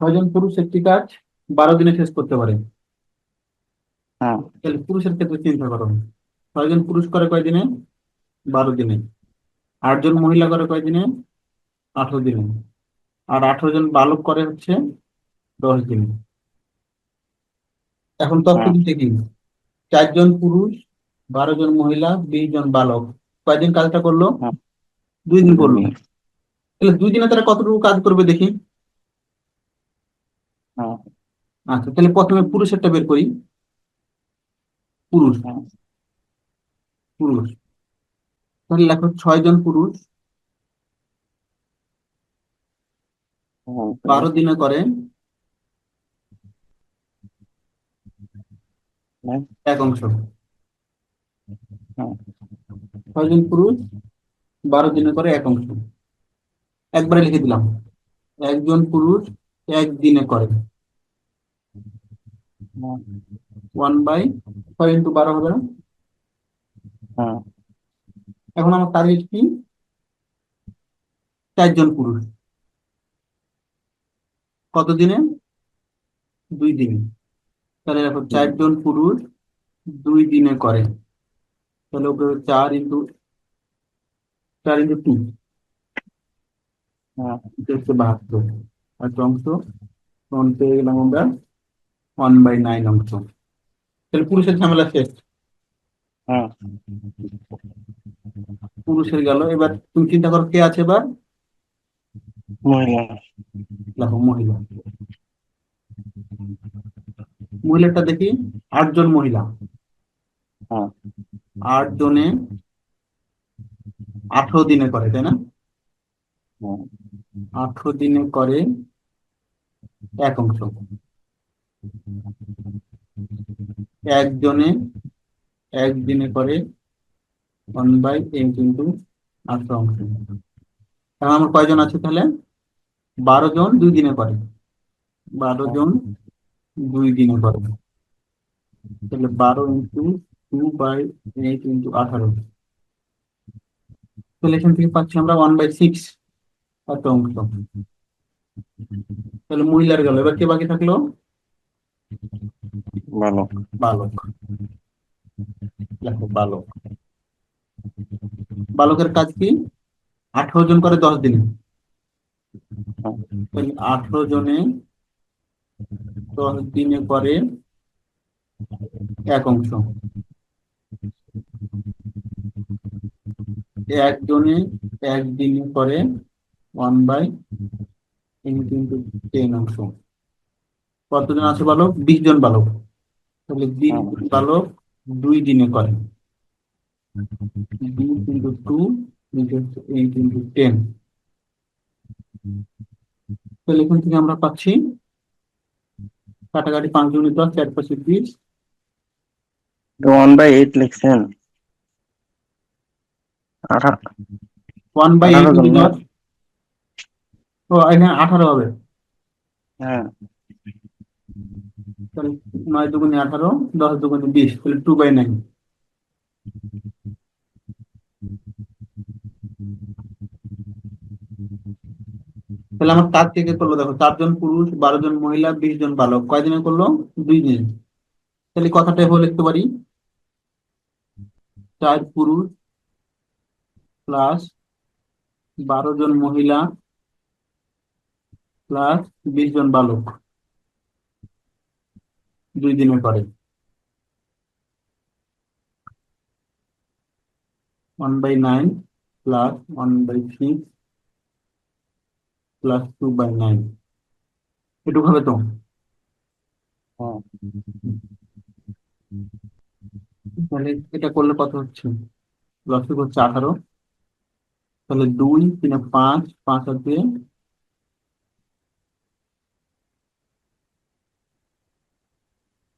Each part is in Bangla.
ছয়জন পুরুষ একটি কাজ বারো দিনে শেষ করতে পারে। হ্যাঁ। তাহলে পুরুষের ক্ষেত্রে চিন্তা করো। ছয়জন পুরুষ করে কয়দিনে বারো দিনে। আটজন মহিলা করে কয়দিনে আঠারো দিনে। আর আঠারো জন বালক করে হচ্ছে দশ দিনে। এখন তথ্য হ্যাঁ। দিতে কি? চারজন পুরুষ বারো জন মহিলা বিশ জন বালক। কয়দিন কাজটা করল? হ্যাঁ। দুই দিন করল। তাহলে দুই দিনে তারা কতটুকু কাজ করবে দেখি? আচ্ছা তাহলে প্রথমে পুরুষেরটা বের করি। পুরুষ। হ্যাঁ। পুরুষ। তাহলে লেখো ছয় জন পুরুষ। হ্যাঁ। বারো দিনে করে। হ্যাঁ। এক অংশ। হ্যাঁ। ছয়জন পুরুষ বারো দিনে করে এক অংশ। একবারে লিখে দিলাম। একজন পুরুষ এক দিনে করে। হ্যাঁ। ওয়ান বাই ছয় ইন্টু বারো হবে না? হ্যাঁ। এখন আমার টার্গেট কি? চারজন পুরুষ কত দিনে? দুই দিনে। তাহলে দেখো চারজন পুরুষ দুই দিনে করে। তাহলে ওকে চার ইন্টু চার ইন্টু টু হ্যাঁ। হচ্ছে বাহাত্তর। আর অংশ পেয়ে গেলাম আমরা ওয়ান বাই নাইন অংশ তাহলে পুরুষের ঝামেলা শেষ? হ্যাঁ। পুরুষের গেল। এবার তুমি চিন্তা করো কে আছে এবার? মহিলা। দেখো মহিলা। মহিলাটা দেখি আটজন মহিলা। হ্যাঁ। আট জনে আঠারো দিনে করে তাই না? হ্যাঁ। আঠারো দিনে করে এক অংশ। একজনে একদিনে করে ওয়ান বাই এইট ইন্টু আঠারো অংশ এখন আমার কয়জন আছে তাহলে? বারো জন দুই দিনে করে। বারো জন দুই দিনে করে। তাহলে বারো into two by eight into আঠারো। তাহলে এখান থেকে পাচ্ছি আমরা ওয়ান বাই সিক্স এত অংশ। তাহলে মহিলার গেল। এবার কে বাকি থাকল? ভালো বালক দেখো বালক বালকের কাজ কি? আঠারো জন করে দশ দিনে। তাহলে আঠারো জনে দশ দিনে করে এক অংশ। একজনে একদিনে করে ওয়ান বাই ইন্টু টেন অংশ। কতজন আছে বালক বিশ জন বালক। তাহলে বিশ জন বালক দুই দিনে করে। Into two eight into ten. তাহলে এখান থেকে আমরা পাচ্ছি কাটাকাটি পাঁচ জনের দশ চার পাঁচে বিশ। ওয়ান বাই এইট লিখছেন। One by eight? ও এখানে আঠারো হবে। হ্যাঁ। তাহলে নয় দুগুণে আঠারো, দশ দুগুণে বিশ, তাহলে টু বাই নাইন তাহলে আমার কাজ কে কে করল? দেখো, চারজন পুরুষ বারো জন মহিলা বিশ জন বালক। কয়দিনে করল? দুই দিন তাহলে কথাটা এভাবে লিখতে পারি। চার পুরুষ প্লাস বারো জন মহিলা প্লাস বিশ জন বালক। দুই দিনে করে। One by nine plus one by six plus two by nine এটুকু হবে তো? তাহলে এটা করলে কত হচ্ছে? লসিক হচ্ছে আঠারো। তাহলে দুই তিনে পাঁচ পাঁচ আর দুয়ে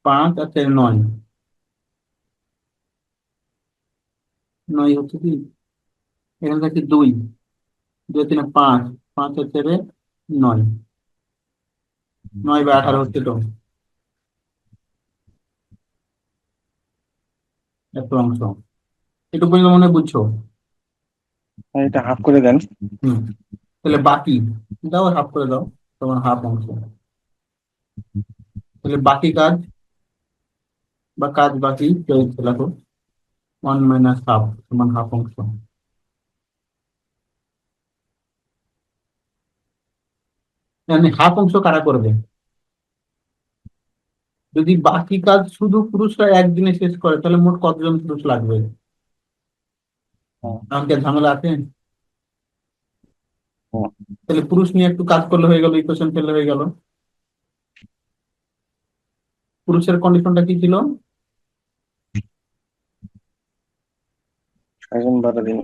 পাঁচ আর চারে নয়। নয় হচ্ছে কি? এখানে থাকছে দুই। দুই তিনে পাঁচ। পাঁচ আর চারে নয়। নয় বা আঠারো হচ্ছে তো এত অংশ। এটুকু পর্যন্ত মনে হয় বুঝছ? এটা হাফ করে দেন। হুম। তাহলে বাকি দাও হাফ করে দাও। তোমার হাফ অংশ। তাহলে বাকি কাজ বা কাজ বাকি চলছে দেখো। ওয়ান মাইনাস হাফ সমান হাফ অংশ। মানে হাফ অংশ কারা করবে? যদি বাকি কাজ শুধু পুরুষরা একদিনে শেষ করে তাহলে মোট কতজন পুরুষ লাগবে? হ্যাঁ। আমাকে ঝামেলা আছে? হ্যাঁ। তাহলে পুরুষ নিয়ে একটু কাজ করলে হয়ে গেল ইকুয়েশন ফেললে হয়ে গেল। পুরুষের কন্ডিশনটা কি ছিল? বারো দিন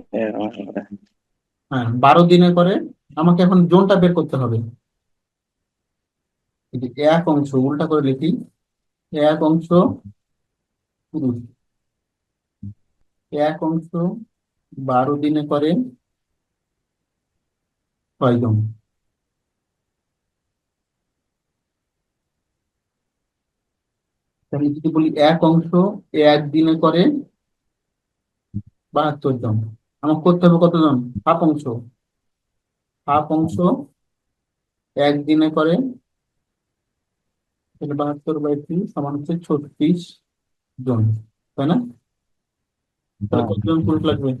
হ্যাঁ বারো দিনে করে আমাকে এখন জোনটা বের করতে হবে। এক অংশ, উল্টা করে লিখি, এক অংশ পুরুষ। এক অংশ বারো দিনে করে ছয়জন তাহলে যদি বলি এক অংশ এক দিনে করে বাহাত্তর জন। আমার করতে হবে কতজন? হাফ অংশ। হাফ অংশ একদিনে করে বাহাত্তর বাই তিন সমান হচ্ছে ছত্রিশ জন, তাই না। কতজন পুরুষ লাগবে?